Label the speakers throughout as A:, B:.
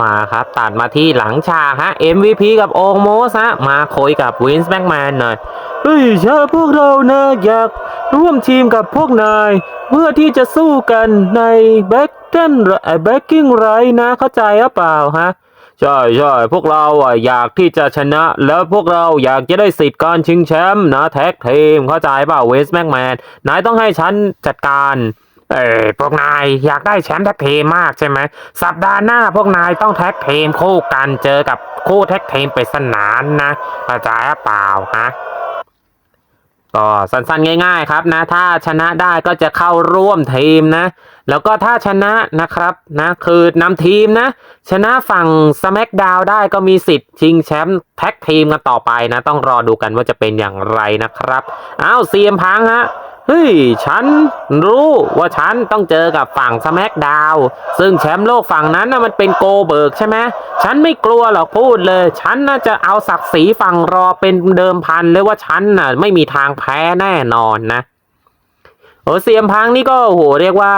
A: มาครับ ตัดมาที่หลังฉากฮะ MVP กับโอโมสฮะ มาคุยกับวินส์แม็กแมนหน่อยเฮ้ยชาพวกเรานะอยากร่วมทีมกับพวกนาย เพื่อที่จะสู้กันในแบ็กเกนแบ็กกิ้งไรนะเข้าใจหรือเปล่าฮะใช่ใช่พวกเราอะอยากที่จะชนะ แล้วพวกเราอยากจะได้สิทธิ์การชิงแชมป์นะแท็กทีมเข้าใจเปล่าเวสแม็กแมนนายต้องให้ฉันจัดการ เอ้ยพวกนายอยากได้แชมป์แท็กทีมมากใช่ไหมสัปดาห์หน้าพวกนายต้องแท็กทีมคู่กันเจอกับคู่แท็กทีมปริศนานนะเข้าใจหรือเปล่าฮะก็สั้นๆง่าย ๆ ครับนะ ถ้าชนะได้ก็จะเข้าร่วมทีมนะ แล้วก็ถ้าชนะนะครับนะคือนำทีมนะ ชนะฝั่ง SmackDown ได้ก็มีสิทธิ์ชิงแชมป์แท็กทีมกันต่อไปนะ ต้องรอดูกันว่าจะเป็นอย่างไรนะครับอ้าวเซียมพังฮะ เฮ้ย ฉันรู้ว่าฉันต้องเจอกับฝั่ง SmackDown ซึ่งแชมป์โลกฝั่งนั้นนะมันเป็นโกเบิร์กใช่ไหมฉันไม่กลัวหรอกพูดเลย ฉันน่าจะเอาศักดิ์ศรีฝั่งรอเป็นเดิมพันเลยว่าฉันน่ะ ไม่มีทางแพ้แน่นอนนะโอ้เซียมพังนี่ก็โอ้โหเรียกว่า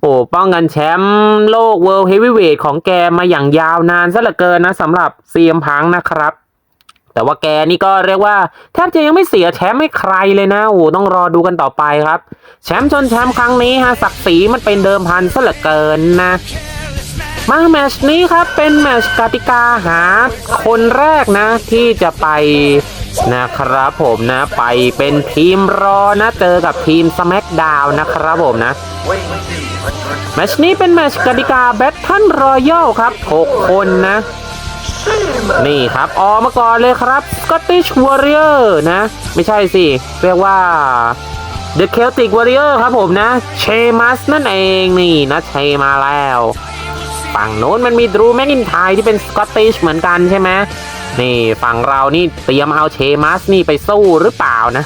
A: โอ้ป้องกันแชมป์โลกเวิลด์เฮฟวีเวทของแกมาอย่างยาวนานซะเหลือเกินนะสำหรับเซียมพังนะครับ แต่ว่าแกนี่ก็เรียกว่าแทบจะยังไม่เสียแชมป์ให้ใครเลยนะโอ้ต้องรอดูกันต่อไปครับ แชมป์ชนแชมป์ครั้งนี้ฮะศักดิ์ศรีมันเป็นเดิมพันซะเหลือเกินนะมาแมชนี้ครับเป็นแมชกติกาหาคนแรกนะที่จะไปนะครับผมนะไปเป็นทีมรอนะเจอกับทีม SmackDown นะครับผมนะแมชนี้เป็นแมชกติกาแบทเทิลรอยัลครับ 6 คนนะ นี่ครับออกมาก่อนเลยครับ Scottish Warrior นะ ไม่ใช่สิ เรียกว่า The Celtic Warrior ครับผมนะ เชมัสนั่นเองนี่นะเชมาแล้ว ฝั่งโน้นมันมีดรูแม k อินไทยที่เป็นสกอตติชเหมือนกันใช่ไหมนี่ฝั่งเรานี่เตรียมเอาเชมัสนี่ไปสู้หรือเปล่านะ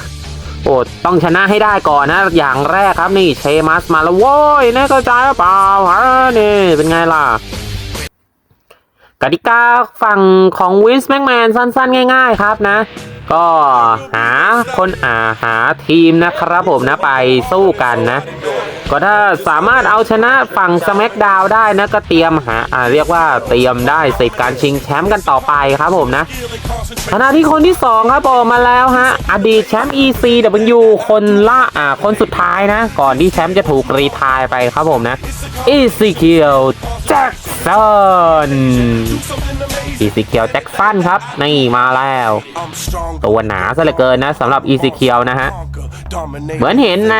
A: โอ้ต้องชนะให้ได้ก่อนนะ อย่างแรกครับนี่เชมัสมาแล้วโว้ยแน่เข้าใจหรือเปล่าฮะนี่เป็นไงล่ะ กติกาฝั่งของวินส์แม็กแมนสั้นๆ ง่าย ๆ ครับนะ ก็หาคนอ่าหาทีมนะครับผมนะไปสู้กันนะ ก็ถ้าสามารถเอาชนะฝั่ง SmackDown ได้นะก็เตรียมหาอ่าเรียกว่าเตรียมได้สิทธิ์การชิงแชมป์กันต่อไปครับผมนะขณะที่คนที่2ครับออกมาแล้วฮะอดีตแชมป์ ECW คนละอ่าคนสุดท้ายนะ ก่อนที่แชมป์จะถูกรีทายไปครับผมนะ Ezekiel Jackson Ezekiel Jackson ครับนี่มาแล้ว ตัวหนาซะเหลือเกินนะสำหรับ Ezekiel นะฮะเหมือนเห็นใน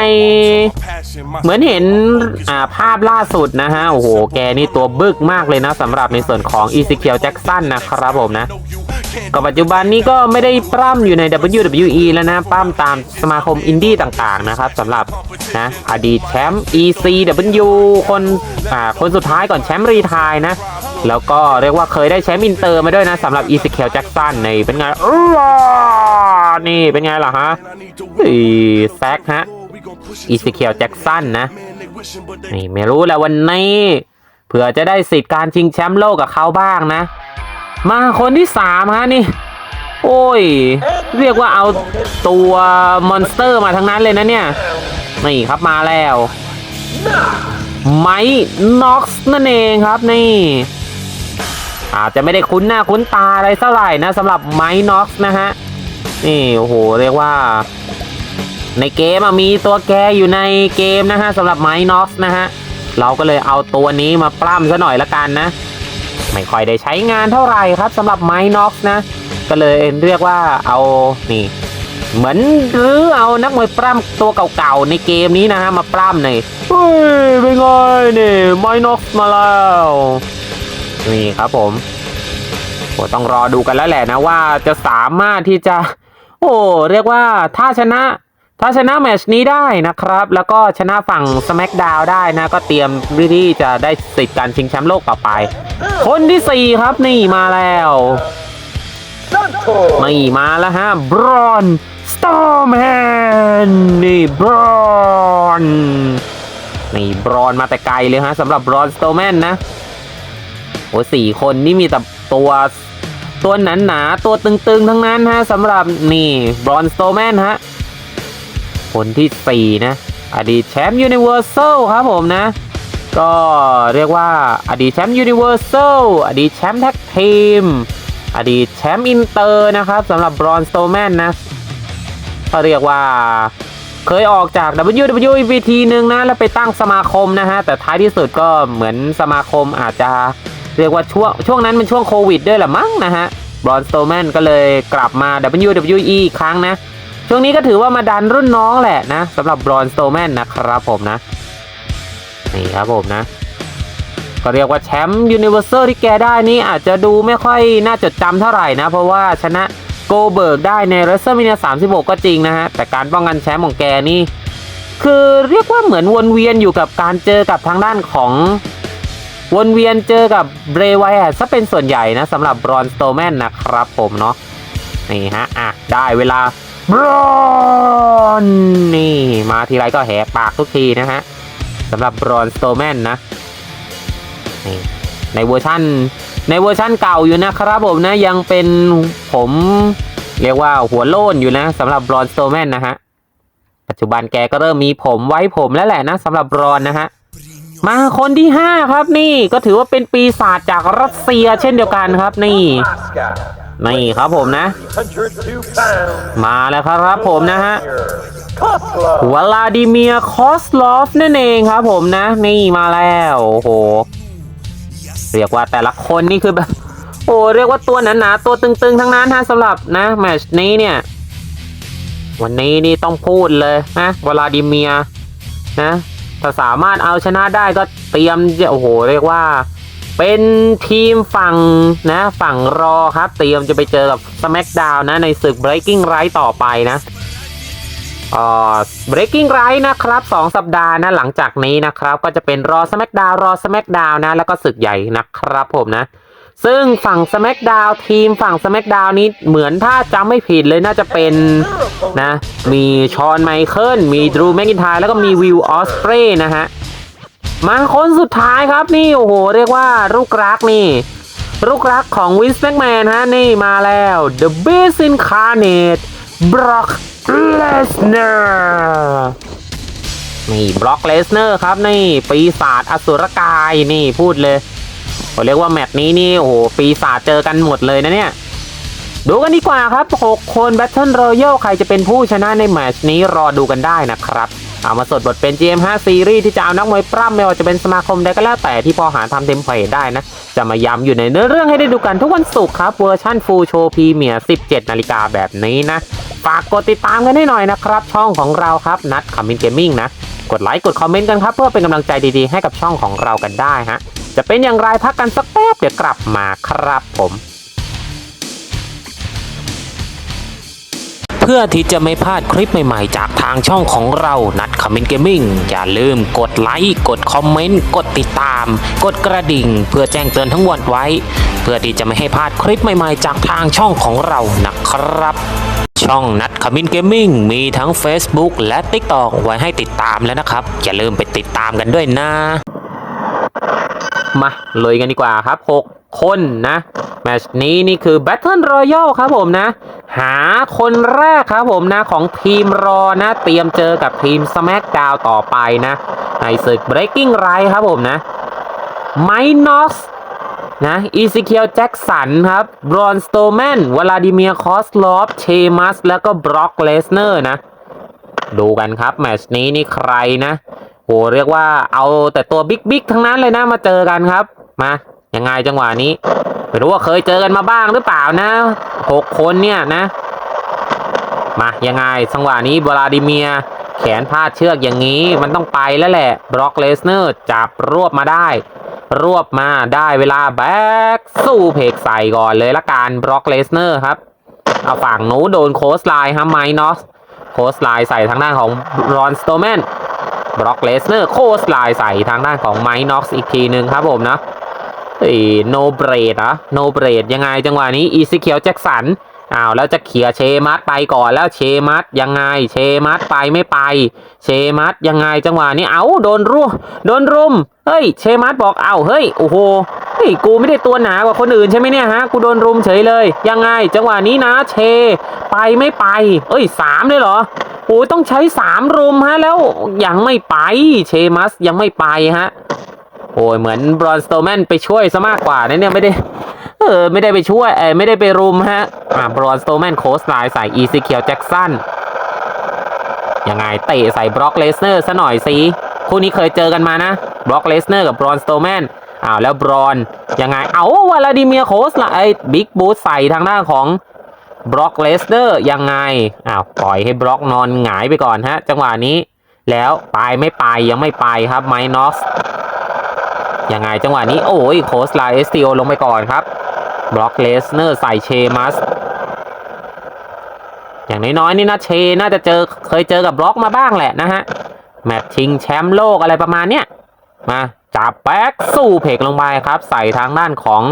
A: เหมือนเห็นอ่าภาพล่าสุดนะฮะ โอ้โห แกนี่ตัวบึกมากเลยนะสำหรับในส่วนของ Ezekiel Jackson นนะครับผมนะก็ปัจจุบันนี้ก็ไม่ได้ปล้ำอยู่ใน WWE แล้วนะปล้ำตามสมาคมอินดี้ต่างๆนะครับสำหรับนะอดีตแชมป์ ECW คนอ่าคนสุดท้ายก่อนแชมป์รีทายนะ แล้วก็เรียกว่าเคยได้แชมป์อินเตอร์มาด้วยนะสำหรับ Ezekiel Jackson นี่เป็นไงอื้อนี่เป็นไงล่ะฮะอีแซกฮะ Ezekiel Jackson นนะนี่ไม่รู้แหล้ววันนี้เผื่อจะได้สิทธิ์การชิงแชมป์โลกกับเขาบ้างนะ มาคนที่สามฮะนี่ โอ้ย เรียกว่าเอาตัวมอนสเตอร์มาทั้งนั้นเลยนะเนี่ย นี่ครับมาแล้วไมค์น็อกซ์นั่นเองครับนี่อาจจะไม่ได้คุ้นหน้าคุ้นตาอะไรเท่าไหร่นะสำหรับไมค์น็อกซ์นะฮะ นี่โอ้โหเรียกว่า ในเกมมีตัวแกอยู่ในเกมนะฮะสำหรับไมค์น็อกซ์นะฮะเราก็เลยเอาตัวนี้มาปล้ำซะหน่อยละกันนะ ไม่ค่อยได้ใช้งานเท่าไหร่ครับสำหรับไมน็อกนะ ก็เลยเรียกว่าเอานี่ เหมือนหรือเอานักมวยปล้ำตัวเก่าๆในเกมนี้นะฮะมาปล้ำหน่อยเฮ้ยเป็นไงนี่ไมน็อกมาแล้วนี่ครับผมโอ้ต้องรอดูกันแล้วแหละนะว่าจะสามารถที่จะ โอ้เรียกว่าถ้าชนะ ถ้าชนะแมชนี้ได้นะครับ แล้วก็ชนะฝั่ง SmackDown ได้นะ ก็เตรียมที่จะได้สิทธิ์การชิงแชมป์โลกต่อไป คนที่ 4 ครับนี่มาแล้วนี่มาแล้วฮะบรอนสตอร์แมนนี่บรอนนี่บรอนมาแต่ไกลเลยฮะสำหรับบรอนสโตแมนนะโอ้สี่คนนี่มีแต่ตัวตัวหนาหนาๆตัวตึงๆ ทั้งนั้นฮะสำหรับนี่บรอนสโตแมนฮะ คนที่ 4 นะ อดีตแชมป์ยูนิเวอร์แซลครับผมนะ ก็เรียกว่าอดีตแชมป์ยูนิเวอร์แซลอดีตแชมป์แท็กทีม อดีตแชมป์อินเตอร์นะครับสำหรับบรอนสโตแมนนะก็เรียกว่าเคยออกจาก WWE ทีหนึ่งนะ แล้วไปตั้งสมาคมนะฮะ แต่ท้ายที่สุดก็เหมือนสมาคมอาจจะเรียกว่าช่วงช่วงนั้นเป็นช่วงโควิดด้วยแหละมั้งนะฮะบรอนสโตแมนก็เลยกลับมา WWE อีกครั้งนะ ช่วงนี้ก็ถือว่ามาดันรุ่นน้องแหละนะสำหรับบรอนสโตแมนนะครับผมนะ นี่ครับผมนะ ก็เรียกว่าแชมป์ยูนิเวอร์แซลที่แกได้นี่อาจจะดูไม่ค่อยน่าจดจำเท่าไหร่นะ เพราะว่าชนะโกเบิร์กได้ใน w r e s t l e m a n i a36 ก็จริงนะฮะ แต่การป้องกันแชมป์ของแกนี่ คือเรียกว่าเหมือนวนเวียนอยู่กับการเจอกับทางด้านของวนเวียนเจอกับเบรไวแอดซะเป็นส่วนใหญ่นะสำหรับบรอนสโตแมนนะครับผมเนาะนี่ฮะอะได้เวลา อนนี่มาทีไรก็แหกปากทุกทีนะฮะสำหรับบรอนสโตแมนนะนี่ในเวอร์ชันในเวอร์ชันเก่าอยู่นะครับผมนะยังเป็นผมเรียกว่าหัวโล้นอยู่นะสำหรับบรอนสโตแมนนะฮะ ปัจจุบันแกก็เริ่มมีผมไว้ผมแล้วแหละนะสำหรับบรอนนะฮะ มาคนที่5ครับนี่ก็ถือว่าเป็นปีศาจจากรัสเซียเช่นเดียวกันครับนี่ นี่ครับผมนะ มาแล้วครับผมนะฮะวลาดิเมียคอสลอฟนั่นเองครับผมนะ นี่มาแล้วโอ้โหเรียกว่าแต่ละคนนี่คือแบบโอ้เรียกว่าตัวหนาๆตัวตึงๆ ทั้งนั้นฮะสำหรับนะแมชนี้เนี่ย วันนี้นี่ต้องพูดเลยนะวลาดิเมียนะ ถ้าสามารถเอาชนะได้ก็เตรียมจะโอ้โหเรียกว่า เป็นทีมฝั่งนะฝั่งรอครับ เตรียมจะไปเจอกับ SmackDown นะในศึก Breaking Right ต่อไปนะเอ่อ Breaking Right นะครับ 2 สัปดาห์นะหลังจากนี้นะครับ ก็จะเป็นรอ SmackDown รอ SmackDown นะ แล้วก็ศึกใหญ่นะครับผมนะ ซึ่งฝั่ง SmackDown ทีมฝั่ง SmackDown นี้เหมือนถ้าจำไม่ผิดเลยน่าจะเป็นนะมีชอนไมเคิลมีดรูแมกินทายแล้วก็มีวิลออสเปรย์นะฮะ มาคนสุดท้ายครับนี่ โอ้โห เรียกว่าลูกรักนี่ลูกรักของวินสแม็กแมนฮะ นี่มาแล้ว The Beast Incarnate Brock Lesnar นี่บล็อกเลสเนอร์ครับ นี่ ปีศาจอสุรกาย นี่พูดเลย เรียกว่าแมตช์นี้นี่โอ้โหปีศาจเจอกันหมดเลยนะเนี่ย ดูกันดีกว่าครับ 6 คน Battle Royale ใครจะเป็นผู้ชนะในแมตช์นี้รอดูกันได้นะครับเอามาสดบทเป็น GM5 ซีรีส์ที่จะเอานักมวยปล้ำไม่ว่าจะเป็นสมาคมใดก็แล้วแต่ที่พอหาทำเทมเพลได้นะ จะมาย้ำอยู่ในเนื้อเรื่องให้ได้ดูกันทุกวันศุกร์ครับเวอร์ชั่นฟูลโชว์พรีเมียร์ 17 นาฬิกาแบบนี้นะ ฝากกดติดตามกันให้หน่อยนะครับ ช่องของเราครับนัดคอมมินเกมมิ่งนะ กดไลค์กดคอมเมนต์กันครับ เพื่อเป็นกำลังใจดีๆให้กับช่องของเรากันได้ฮะ จะเป็นอย่างไรพักกันสักแป๊บเดี๋ยวกลับมาครับผมเพื่อที่จะไม่พลาดคลิปใหม่ๆ จากทางช่องของเรานัดคอมเมนต์เกมมิ่งอย่าลืมกดไลค์กดคอมเมนต์กดติดตาม กดกระดิ่ง เพื่อแจ้งเตือนทั้งวันไว้ เพื่อที่จะไม่ให้พลาดคลิปใหม่ๆ จากทางช่องของเรานะครับ ช่องนัดคอมมินเกมมิ่งมีทั้ง Facebook และ TikTok ไว้ให้ติดตามแล้วนะครับ อย่าลืมไปติดตามกันด้วยนะ มาเลยกันดีกว่าครับ 6 คนนะแมชนี้นี่คือ Battle Royale ครับผมนะ หาคนแรกครับผมนะ ของทีมรอนะ เตรียมเจอกับทีม SmackDown ต่อไปนะ ในศึก Breaking Right ครับผมนะไมนอสนะอีซิเคียวแจ็กสันครับบรอนสโตแมนวลาดิเมียคอสลอฟเชมัส แล้วก็บร็อกเลสเนอร์นะ ดูกันครับ แมชนี้นี่ใครนะ โหเรียกว่าเอาแต่ตัวบิ๊กบิ๊กทั้งนั้นเลยนะมาเจอกันครับ มายังไงจังหวะนี้ไม่รู้ว่าเคยเจอกันมาบ้างหรือเปล่านะหกคนเนี่ยนะ มายังไงจังหวะนี้วลาดิเมียแขนพาดเชือกอย่างนี้มันต้องไปแล้วแหละบร็อกเลสเนอร์จับรวบมาได้ รวบมาได้เวลาแบ็กสู้เพกใส่ก่อนเลยละกันบร็อกเลสเนอร์ครับเอาฝั่งหนูโดนโคสไลน์ฮะไมนอสโคสไลน์ใส่ทางด้านของรอนสโตแมน บล็อกเลสเนอร์โคสไลน์ใส่ทางด้านของไมค์น็อกซ์อีกทีหนึ่งครับผมนะเฮ้โนเบรดอะโนเบรดยังไงจังหวะนี้อีซิเคียวแจ็คสัน อ้าวแล้วจะเขี่ยเชมัสไปก่อนแล้วเชมัสยังไง เชมัสไปไม่ไป เชมัสยังไงจังหวะนี้เอ้าโดนรุโดนรุมเฮ้ยเชมัสบอกเอ้าเฮ้ยโอ้โหเฮ้ยกูไม่ได้ตัวหนากว่าคนอื่นใช่ไหมเนี่ยฮะกูโดนรุมเฉยเลย ยังไง จังหวะนี้นะเช ไปไม่ไป เอ้ยสามเลยเหรอโอ้ยต้องใช้สามรุมฮะแล้วยังไม่ไปเชมัสยังไม่ไปฮะโอ้ยเหมือนบรอนสโตแมนไปช่วยซะมากกว่านะเนี่ยไม่ได้ เออไม่ได้ไปช่วยเออไม่ได้ไปรุมฮะอ่าบรอนสโตแมนโคสไลน์ใส่อีซิเคียวแจ็กสันยังไงเตะใส่บล็อกเลสเนอร์ซะหน่อยสิคู่นี้เคยเจอกันมานะบล็อกเลสเนอร์กับบรอนสโตแมนอ้าวแล้วบรอนยังไงเอาวลาดิเมียโคสละไลน์บิ๊กบูสใส่ทางหน้าของบล็อกเลสเนอร์ยังไงอ้าวปล่อยให้บล็อกนอนหงายไปก่อนฮะ จังหวะนี้ แล้วไปไม่ไปยังไม่ไปครับไมนอส ยังไงจังหวะนี้โอ้ยโคสไลเอสติโอลงไปก่อนครับบล็อกเลสเนอร์ใส่เชมัส อย่างน้อยๆนี่นะเชน่าจะเจอเคยเจอกับบล็อกมาบ้างแหละนะฮะ แมตช์ชิงแชมป์โลกอะไรประมาณเนี้ยมาจับแบ็กสู้เพกลงไปครับ ใส่ทางด้านของ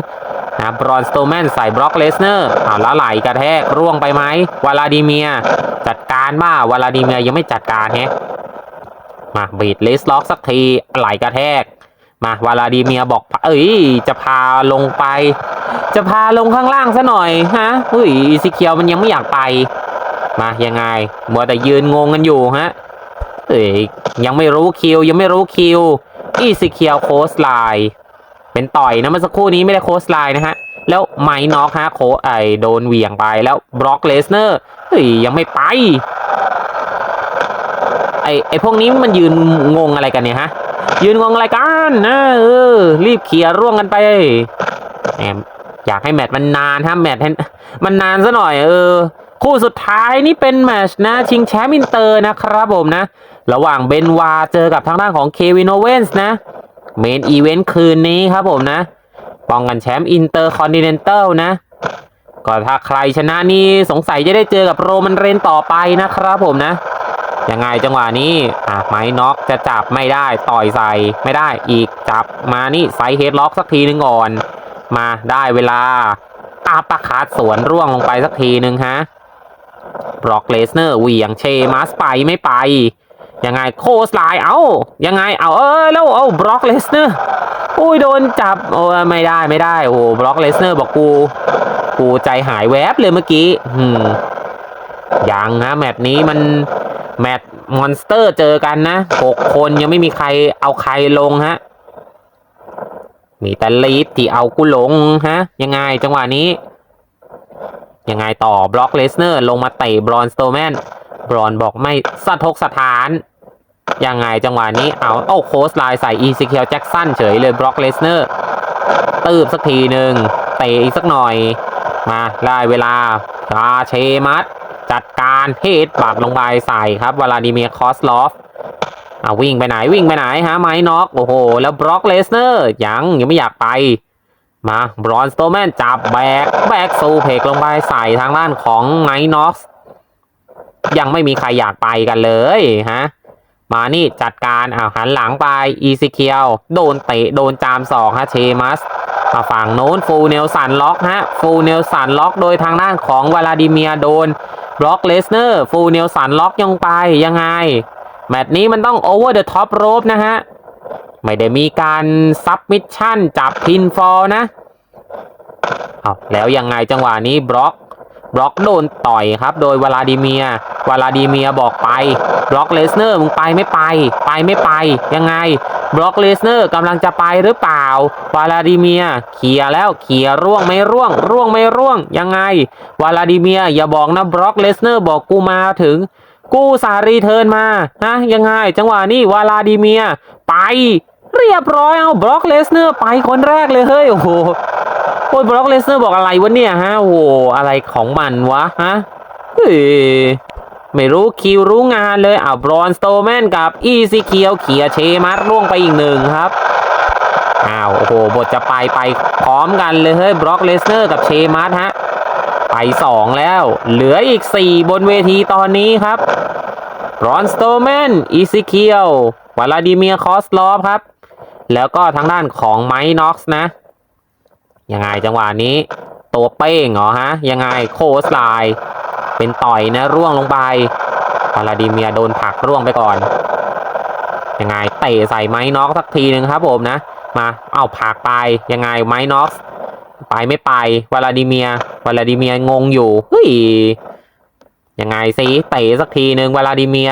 A: นะบรอนสโตแมนใส่บล็อกเลสเนอร์อ้าวแล้วไหลกระแทกร่วงไปไหมวลาดิเมีย จัดการบ้าวลาดิเมียยังไม่จัดการแฮะมาบีดเลสล็อกสักทีไหลกระแทก มาวลาดิเมียบอก เอ้ย จะพาลงไป จะพาลงข้างล่างซะหน่อยฮะเฮ้ยอีซิเคียวมันยังไม่อยากไป มายังไงมัวแต่ยืนงงกันอยู่ฮะเอ้ยยังไม่รู้คิว ยังไม่รู้คิว อีซิเคียวโคสไลน์เป็นต่อยนะเมื่อสักครู่นี้ไม่ได้โคสไลน์นะฮะ แล้วไมค์น็อกฮะโคไอโดนเหวี่ยงไปแล้วบล็อกเลสเนอร์เฮ้ยยังไม่ไป ไอไอพวกนี้มันยืนงงอะไรกันเนี่ยฮะ ยืนงงอะไรกันนะเออ รีบเคลียร์ร่วงกันไปแหมอยากให้แมตช์มันนานฮะแมตช์มันนานซะหน่อย เออ คู่สุดท้ายนี่เป็นแมตช์นะ ชิงแชมป์อินเตอร์นะครับผมนะ ระหว่างเบนวาเจอกับทางด้านของเควินโอเวนส์นะเมนอีเวนต์คืนนี้ครับผมนะ ป้องกันแชมป์อินเตอร์คอนติเนนตัลนะ ก็ถ้าใครชนะนี่สงสัยจะได้เจอกับโรมันเรนต่อไปนะครับผมนะ ยังไงจังหวะนี้อะไม้น็อกจะจับไม่ได้ต่อยใส่ไม่ได้อีกจับมานี่ไซเฮดล็อกสักทีหนึ่งก่อน มาได้เวลาอาปาคาดสวนร่วงลงไปสักทีหนึ่งฮะบล็อกเลสเนอร์เหวี่ยงเชมัสไปไม่ไป ยังไงโคสไลน์เอายังไงเอาเออแล้วเอาบล็อกเลสเนอร์อุ้ยโดนจับโอ้ไม่ได้ไม่ได้โอ้บล็อกเลสเนอร์บอกกูกูใจหายแวบเลยเมื่อกี้อืมยังนะแมตช์นี้มัน แมตช์มอนสเตอร์เจอกันนะหกคนยังไม่มีใครเอาใครลงฮะ มีแต่ลีฟที่เอากูลงฮะ ยังไงจังหวะนี้ ยังไงต่อบล็อกเลสเนอร์ลงมาเตะบรอนสโตแมนบรอนบอกไม่สะทกสถาน ยังไงจังหวะนี้เอาโอ้โคสไลน์ใส่อีซิเคียวแจ็คสันเฉยเลยบล็อกเลสเนอร์ตืบสักทีหนึ่งเตะอีกสักหน่อย มาได้เวลาคาเชมัส จัดการเฮดบัตรลงไปใส่ครับวลาดิเมียคอสลอฟอ่าวิ่งไปไหนวิ่งไปไหนฮะไม้น็อกโอ้โห แล้วบล็อกเลสเนอร์ยังยังไม่อยากไป มาบรอนสโตแมนจับแบกแบกซูเพกลงไปใส่ทางด้านของไมน็อกยังไม่มีใครอยากไปกันเลยฮะมานี่จัดการอ่าหันหลังไปอีซิเคียว โดนเตะโดนจามสองฮะเชมัสมาฝั่งโน้นฟูเนลสันล็อกฮะฟูเนลสันล็อกโดยทางด้านของวลาดิเมียโดน บล็อกเลสเนอร์ฟูเนลสันล็อกยังไปยังไง แมตช์นี้มันต้องโอเวอร์เดอะท็อปโรปนะฮะ ไม่ได้มีการซับมิชชั่นจับพินฟอลนะ เอาแล้วยังไงจังหวะนี้บล็อก บล็อกโดนต่อยครับ โดยวลาดิเมียวลาดิเมียบอกไปบล็อกเลสเนอร์มึงไปไม่ไป ไปไม่ไป ยังไงบล็อกเลสเนอร์กำลังจะไปหรือเปล่าวลาดิเมียเคลียแล้วเคลียร่วงไม่ร่วง ร่วงไม่ร่วง ยังไงวลาดิเมียอย่าบอกนะบล็อกเลสเนอร์บอกกูมาถึงกูสารีเทิร์นมาฮะยังไง จังหวะนี้วลาดิเมียไป เรียบร้อยเอาบล็อกเลสเนอร์ไปคนแรกเลยเฮ้ยโอ้โห โอ้ยบล็อกเลเนอร์บอกอะไรวะเนี่ยฮะโอ้โหอะไรของมันวะฮะเฮ้ยไม่รู้คิวรู้งานเลยอ่าวบรอนสโตแมนกับอีซีเคียวเขียเชมัสล่วงไปอีกหนึ่งครับอ้าวโอ้โหบทจะไปไปพร้อมกันเลยเฮ้ยบล็อกเลสเนอร์กับเชมัสฮะไปสองแล้ว เหลืออีกสี่บนเวทีตอนนี้ครับรอนสโตแมนอีซิเคียววลาดิเมียคอสลอฟครับ แล้วก็ทางด้านของไมค์น็อกซ์นะ ยังไงจังหวะนี้ ตัวเป้งเหรอฮะ ยังไงโคสไลน์เป็นต่อยนะร่วงลงไปวลาดิเมียโดนผักร่วงไปก่อน ยังไงเตะใส่ไม้น็อกสักทีหนึ่งครับผมนะ มาเอาผักไปยังไงไม้น็อกไปไม่ไปวลาดิเมียวลาดิเมียงงอยู่เฮ้ยยังไงสิเตะสักทีหนึ่งวลาดิเมีย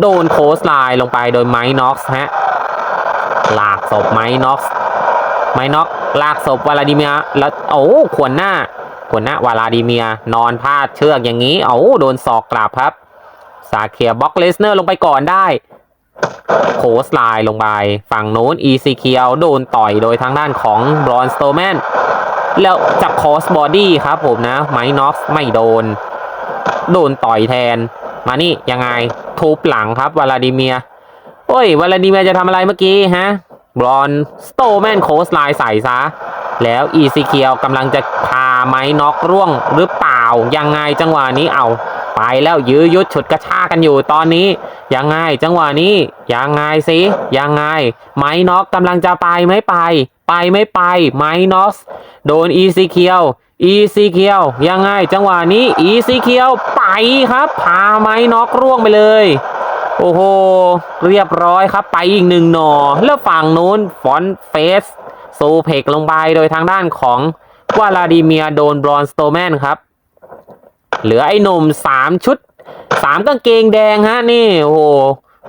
A: โดนโคสไลน์ลงไปโดยไม้น็อกฮะหลากศพไม้น็อกไม้น็อก ลากศพวลาดิเมียแล้วโอ้ขวนหน้าขวนหน้าวลาดิเมียนอนพาดเชือกอย่างนี้โอ้โดนศอกกลับครับสาเคียบล็อกเลสเนอร์ลงไปก่อนได้โคสไลน์ลงไป ฝั่งโน้น e ีซีเคียวโดนต่อยโดยทางด้านของบรอนสโตแมนแล้วจับคอสบอดี้ครับผมนะไมน็อกซ์ไม่โดน โดนต่อยแทน มานี่ยังไงทุบหลังครับวลาดิเมีย โอ้ยวลาดิเมียจะทำอะไรเมื่อกี้ฮะ บรอนสโตแมนโคสไลน์ใส่ซะ แล้ว e ีซีเคียวกำลังจะพาไม้น็อกร่วงหรือเปล่า ยังไงจังหวะนี้เอา ไปแล้วยื้อยุดฉุดกระชากกันอยู่ตอนนี้ ยังไงจังหวะนี้ ยังไงสิ ยังไง ไม้น็อกกำลังจะไปไม่ไป ไปไม่ไป ไม้น็อกโดนอีซีเคียวอีซีเคียวยังไงจังหวะนี้อีซีเคียวไปครับพาไม้น็อกร่วงไปเลย โอ้โห เรียบร้อยครับไปอีกหนึ่งหนอ แล้วฝั่งนู้นฟอนเฟสโซเพกลงไปโดยทางด้านของวลาดิเมียโดนบรอนสโตแมนครับ เหลือไอ้หนุ่มสามชุดสามกางเกงแดงฮะนี่ โอ้โห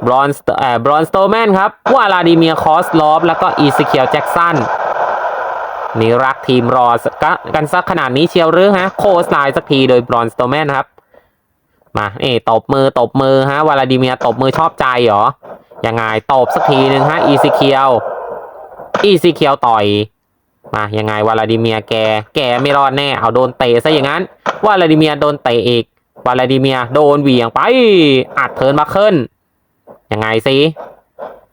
A: บรอนสเอ่อบรอนสโตแมนครับวลาดิเมียคอสลอฟแล้วก็อีซิเคียวแจ็กสันนี่รักทีมรอก,กันสักขนาดนี้เชียวหรือฮะ โคสไลน์สักทีโดยบรอนสโตแมนครับ มาเอ้ตบมือตบมือฮะวลาดิเมียตบมือชอบใจเหรอ ยังไงตบสักทีหนึ่งฮะอีซิเคียว อีซิเคียวต่อย มายังไงวลาดิเมียแก แกไม่รอดแน่ เอาโดนเตะซะอย่างนั้นวลาดิเมียโดนเตะอีกวลาดิเมียโดนเหวี่ยงไป อัดเทินมาเคิลยังไงสิ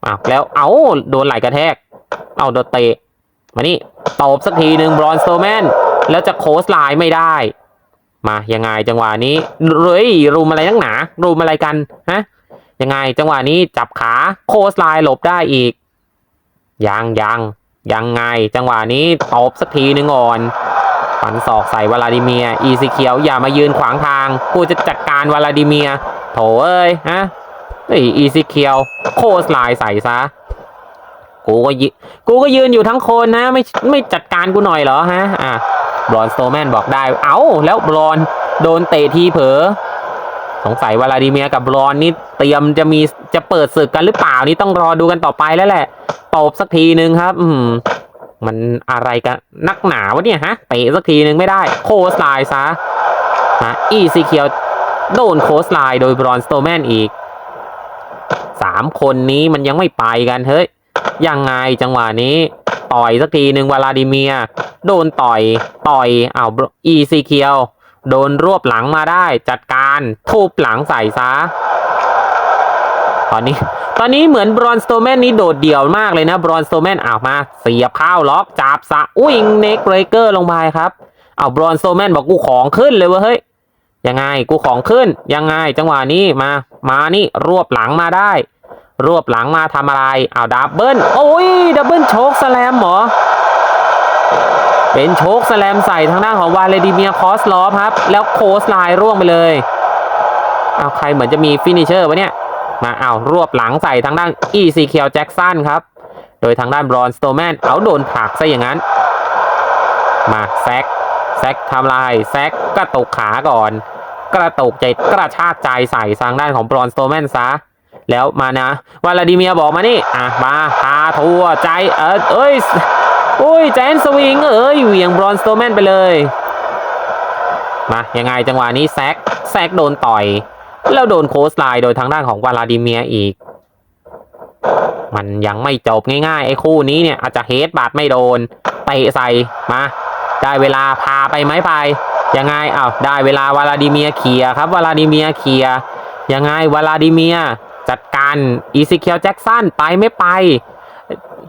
A: อ้าแล้วเอาโดนไหลกระแทก เอาโดนเตะ มานี่ตบสักทีหนึ่งบรอนสโตแมนแล้วจะโคสไลน์ไม่ได้ มายังไงจังหวะนี้เฮ้ยรุมอะไรนักหนารุมอะไรกันฮะยังไงจังหวะนี้จับขาโคสไลน์หลบได้อีกยังยังยังไงจังหวะนี้ตบสักทีหนึ่งก่อนฟันศอกใส่วลาดิเมีย อีซีเคียวอย่ามายืนขวางทาง กูจะจัดการวลาดิเมีย โถเอ้ยฮะเฮ้ยอีซีเคียว โคสไลน์ใส่ซะ กูก็ยกูก็ยืนอยู่ทั้งคนนะ ไม่ไม่จัดการกูหน่อยเหรอฮะอะ บรอนสโตแมนบอกได้ เอ้า แล้วบรอนโดนเตะทีเผลอสงสัยวลาดิเมียกับบรอนนี่เตรียมจะมีจะเปิดศึกกันหรือเปล่านี่ต้องรอดูกันต่อไปแล้วแหละตบสักทีนึงครับ อืมมันอะไรกันนักหนาวะเนี่ยฮะเตะสักทีนึงไม่ได้ โคสไลน์ซะนะอีซีเคียวโดนโคสไลน์โดยบรอนสโตแมนอีกสามคนนี้มันยังไม่ไปกันเฮ้ยยังไงจังหวะนี้ ต่อยสักทีหนึ่งวลาดิเมีย โดนต่อยต่อยอ้าวอีซีเคียว โดนรวบหลังมาได้จัดการทุบหลังใส่ซะตอนนี้ตอนนี้เหมือนบรอนสโตแมนนี้โดดเดี่ยวมากเลยนะบรอนสโตแมนอ้าวมา เสียบข้าวล็อกจับซะอุ้ยเน็กเบรเกอร์ลงไปครับอ้าวบรอนสโตแมนบอกกูของขึ้นเลยเว้ยเฮ้ยยังไงกูของขึ้นยังไงจังหวะนี้มา มานี่รวบหลังมาได้ รวบหลังมาทำอะไรเอาดับเบิลโอ้ยดับเบิลโชกสแลมหรอเป็นโชกสแลมใส่ทางด้านของวาเลดิเมียคอสลอฟครับ แล้วโคสไลน์ร่วงไปเลยเอาใครเหมือนจะมีฟินิเชอร์วะเนี่ย มาเอารวบหลังใส่ทางด้านอีซีเคียวแจ็กสันครับ โดยทางด้านบรอนสโตแมนเอาโดนผลักซะอย่างนั้น มาแซกแซกทำลายแซกกระตกขาก่อน กระตกใจกระชากใจใส่ทางด้านของบรอนสโตแมนซะ แล้วมานะวลาดิเมียบอกมานี่ อะ มาพาทัวใจ เออเอ้ยโอ้ยแจนสวิง เอ้ยเหวี่ยงบรอนสโตแมนไปเลย มายังไงจังหวะนี้แซกแซกโดนต่อย แล้วโดนโคสไลน์โดยทางด้านของวลาดิเมียอีก มันยังไม่จบง่ายๆ ไอ้คู่นี้เนี่ยอาจจะเฮดบาดไม่โดนเตะใส่มา ได้เวลาพาไปไหมไปยังไงอ้าวได้เวลาวลาดิเมียเคลียครับวลาดิเมียเคลียยังไงวลาดิเมีย จัดการอีซิเคียวแจ็กสันไปไม่ไป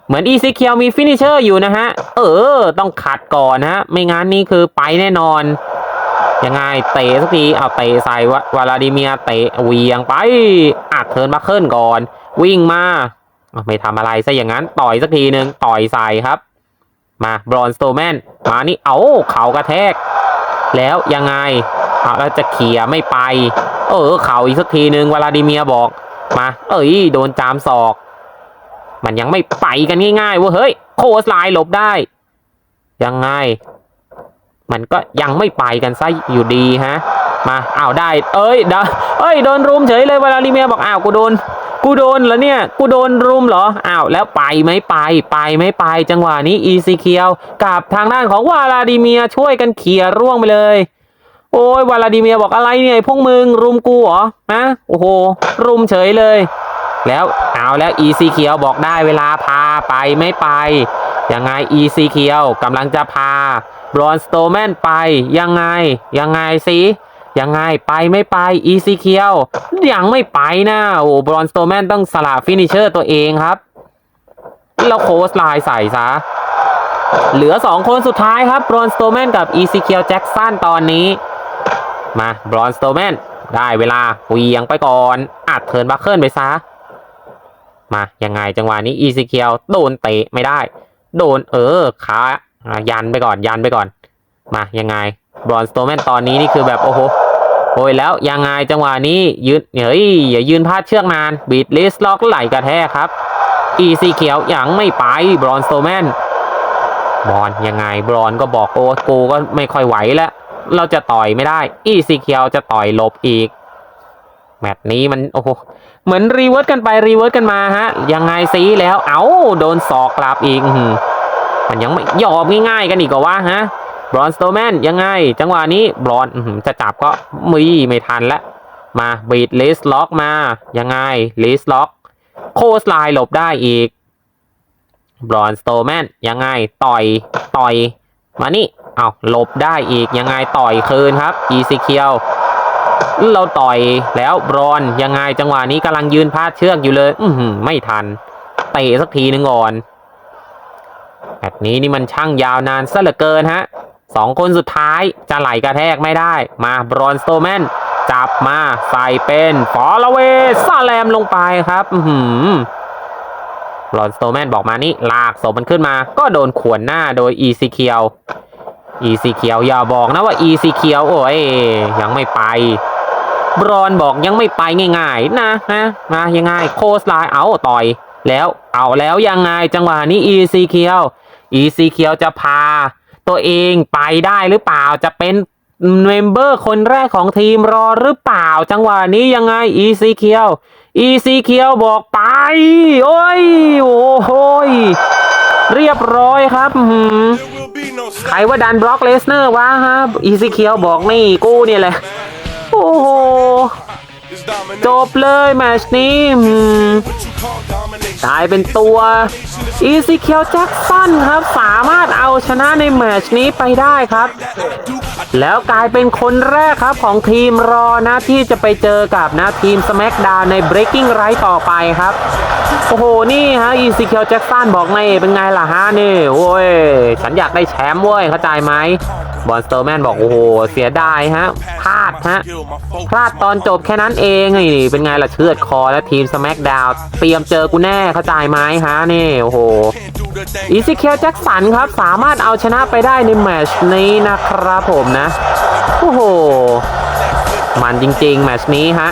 A: เหมือนอีซิเคียวมีฟินิเชอร์อยู่นะฮะ เออ ต้องขัดก่อนนะฮะ ไม่งั้นนี่คือไปแน่นอน ยังไงเตะสักทีเอาเตะใส่วะวลาดิเมียเตะเวียงไปอัดเทิร์นมาเคิลก่อน วิ่งมาไม่ทำอะไรซะอย่างนั้นต่อยสักทีหนึ่งต่อยใส่ครับ มาบรอนสโตแมนมานี่เอาเข่ากระแทก แล้วยังไงเอาแล้วจะเขี่ยไม่ไป เออเข่าอีกสักทีหนึ่งวลาดิเมียบอก มา เอ้ย โดนจามศอก มันยังไม่ไปกันง่ายๆว้ยเฮ้ย โคสไลน์หลบได้ ยังไง มันก็ยังไม่ไปกันซะอยู่ดีฮะ มาอ้าวได้ เอ้ยเดเอ้ย โดนรุมเฉยเลยวลาดิเมียบอกอ้าวกูโดน กูโดนแล้วเนี่ย กูโดนรุมเหรอ อ้าวแล้วไปไหมไป ไปไหมไป จังหวะนี้อีซีเคียวกับทางด้านของวลาดิเมียช่วยกันเขี่ยร่วงไปเลย โอ้ยวลาดิเมียบอกอะไรเนี่ยพวกมึงรุมกูเหรอฮะโอ้โห รุมเฉยเลย แล้วเอาแล้วอีซีเคียวบอกได้เวลาพาไปไม่ไป ยังไงอีซีเคียวกำลังจะพาบรอนสโตแมนไปยังไง ยังไงสิยังไงไปไม่ไปอีซีเคียวยังไม่ไปนะโอ้บรอนสโตแมนต้องสละฟินิชเชอร์ตัวเองครับแล้วโค้ชไลน์ใส่ซะเหลือ 2 คนสุดท้ายครับบรอนสโตแมนกับอีซีเคียวแจ็กสันตอนนี้ มาบรอนสโตแมนได้เวลาเวียงไปก่อน อัดเทิร์นบัคเคิลไปซะ มายังไงจังหวะนี้อีซีเคียวโดนเตะไม่ได้ โดนเออขายันไปก่อนยันไปก่อน มายังไงบรอนสโตแมนตอนนี้นี่คือแบบโอ้โหโอ้ยแล้วยังไงจังหวะนี้ยืนเฮ้ยอย่ายืนพลาดเชือกนานบีดลิสล็อกไหลกระแทกครับอีซีเขียวยังไม่ไปบรอนสโตแมนบอลยังไงบรอนก็บอกโอ้กูก็ไม่ค่อยไหวแล้ว เราจะต่อยไม่ได้ อีซีเคียวจะต่อยหลบอีก แมตช์นี้มันโอ้โหเหมือนรีเวิร์สกันไปรีเวิร์สกันมาฮะ ยังไงซีแล้ว เอ้าโดนศอกกลับอีกมันยังไม่ยอมง่ายๆกันอีกกว่าฮะบรอนสโตแมนยังไง จังหวะนี้บรอนจะจับก็มีไม่ทันล้วมาบีดลิสล็อกมา ยังไงลิสล็อก โคสไลน์หลบได้อีกบรอนสโตแมนยังไง ต่อย ต่อย มานี่ เอาหลบได้อีกยังไงต่อยคืนครับอีซีเคียวเราต่อยแล้วบรอนยังไงจังหวะนี้กำลังยืนพาดเชือกอยู่เลย อืไม่ทันเตะสักทีหนึ่งก่อนแบบนี้นี่มันช่างยาวนานซะเหลือเกินฮะสองคนสุดท้ายจะไหลกระแทกไม่ได้ มาบรอนสโตแมนจับมาใส่เป็นฟอลเวซาแลมลงไปครับ อืบรอนสโตแมนบอกมานี่ลากศพมันขึ้นมา ก็โดนขวนหน้าโดยอีซีเคียว อีซีเคียวอย่าบอกนะว่าอีซีเคียวโอ้ยยังไม่ไป บรอนบอกยังไม่ไปง่าย ๆ นะนะมายังไงโคสไลน์เอาต่อย แล้วเอาแล้วยังไงจังหวะนี้อีซีเคียวอีซีเคียวจะพา ตัวเองไปได้หรือเปล่าจะเป็นเมมเบอร์คนแรกของทีมรอหรือเปล่า จังหวะนี้ยังไงอีซีเคียวอีซีเคียวบอกไป โอ้ยโอ้โหยเรียบร้อยครับ ใครว่าดันบล็อกเลสเนอร์วะฮะอีซีเคียวบอกนี่กูเนี่ยแหละ โอ้โห จบเลยแมตชนี้ กลายเป็นตัวอีซีเคียวแจ็คสันครับ สามารถเอาชนะในแมชนี้ไปได้ครับ แล้วกลายเป็นคนแรกครับของทีมรอนะที่จะไปเจอกับนะทีม SmackDown ใน Breaking Right ต่อไปครับ โอ้โห นี่ฮะอีซีเคียวแจ็คสันบอกไงเป็นไงล่ะฮะนี่โอ้ยฉันอยากได้แชมป์เว้ยเข้าใจไหม บอลสเตอร์แมนบอกโอ้โหเสียดายฮะพลาดฮะพลาดตอนจบแค่นั้นเองนี่เป็นไงล่ะเชือดคอและทีม SmackDown เตรียมเจอกูแน่เข้าใจไหมฮะนี่โอ้โหอีซิเคียแจ็คสันครับสามารถเอาชนะไปได้ในแมตชนี้นะครับผมนะ โอ้โห มันจริงๆ แมตชนี้ฮะ